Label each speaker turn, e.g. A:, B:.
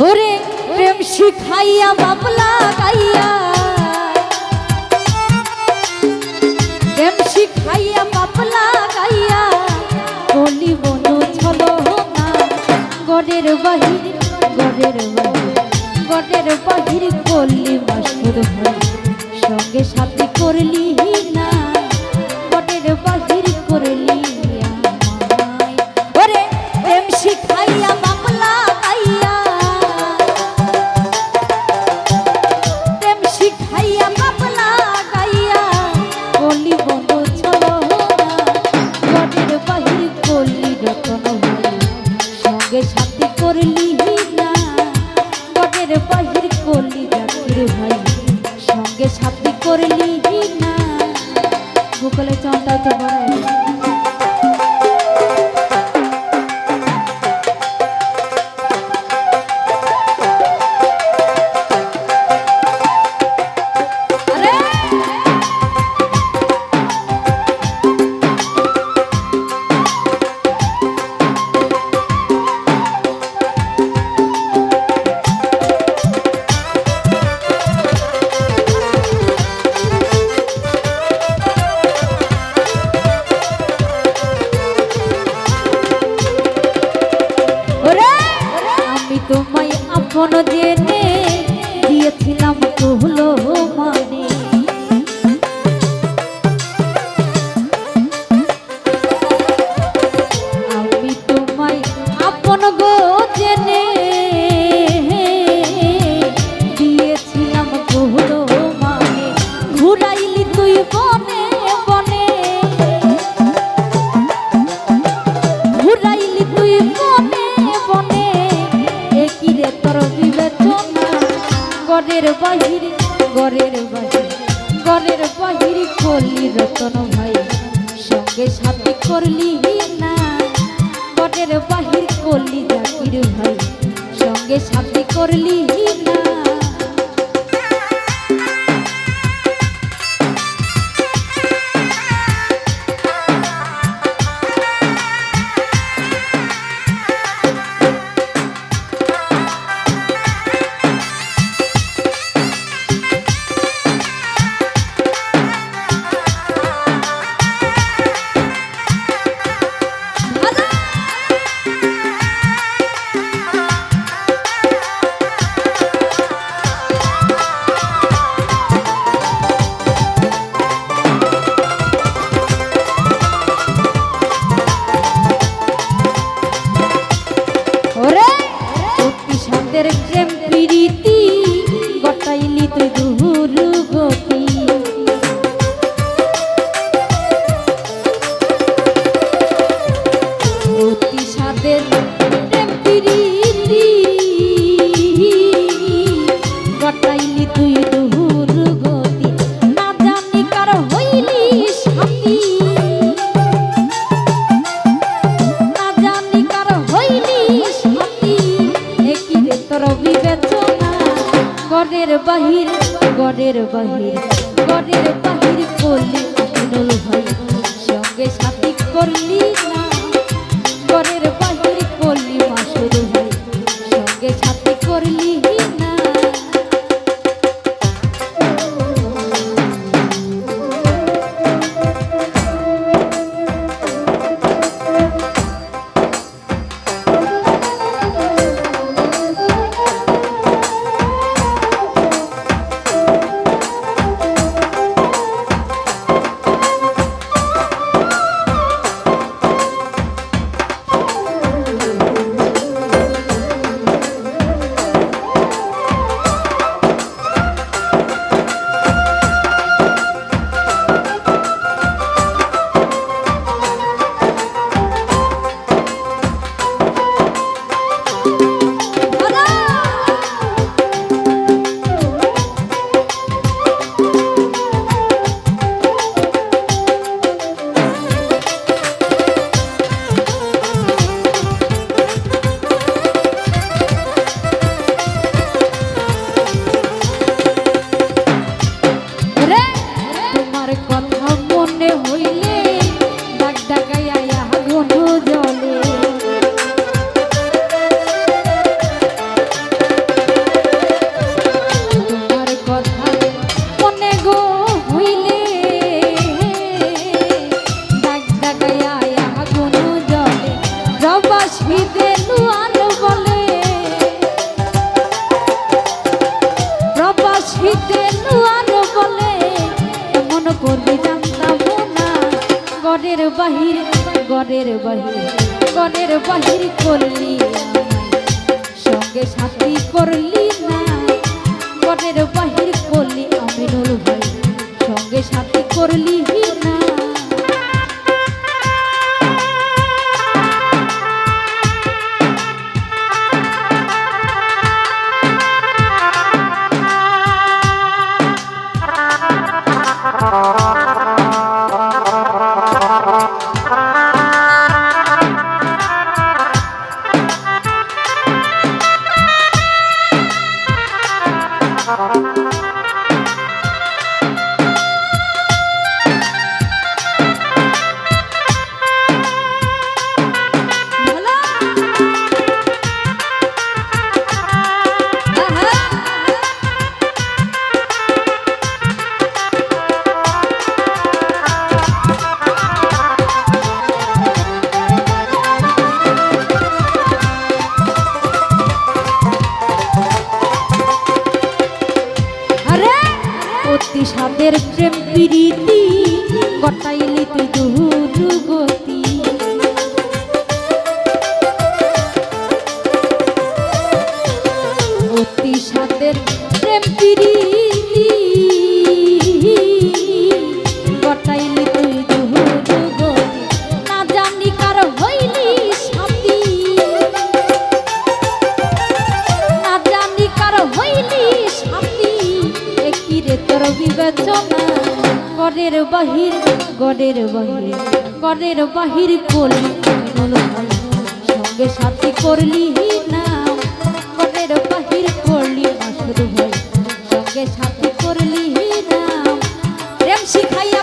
A: ওরে প্রেম শিখাইয়া বাবলা গাইয়া। প্রেম শিখাইয়া বাবলা গাইয়া। বলি বনু চলো না গড়ের বাহির গড়ের বাহির গড়ের বাহির করলি মাসুর সঙ্গে সাথে ভাই সঙ্গে সাথে করলি তোমায় আপন জেনে গড়ের বাহির গড়ের বাহির গরের বাহির করলি রতন ভাই। সঙ্গে সাথে করলি না, গড়ের বাহির করলি জাকির ভাই। সঙ্গে সাথে করলি না বাহির গড়ের বাহির গড়ের বাহির করলি ভাই সঙ্গে সাথী করলি না গনের বাহির গনের বাহির করলি সঙ্গে সাথী করলি না। গনের বাহির করলি আমিনুল ভাই, সঙ্গে সাথী করলি না। গড়ের বাহির গড়ের বাহির গড়ের বাহির করলি সঙ্গে সাথী করলি না গড়ের বাহির করলি মাসুদ ভাই সঙ্গে সাথী করলি না, প্রেম শিখাইয়া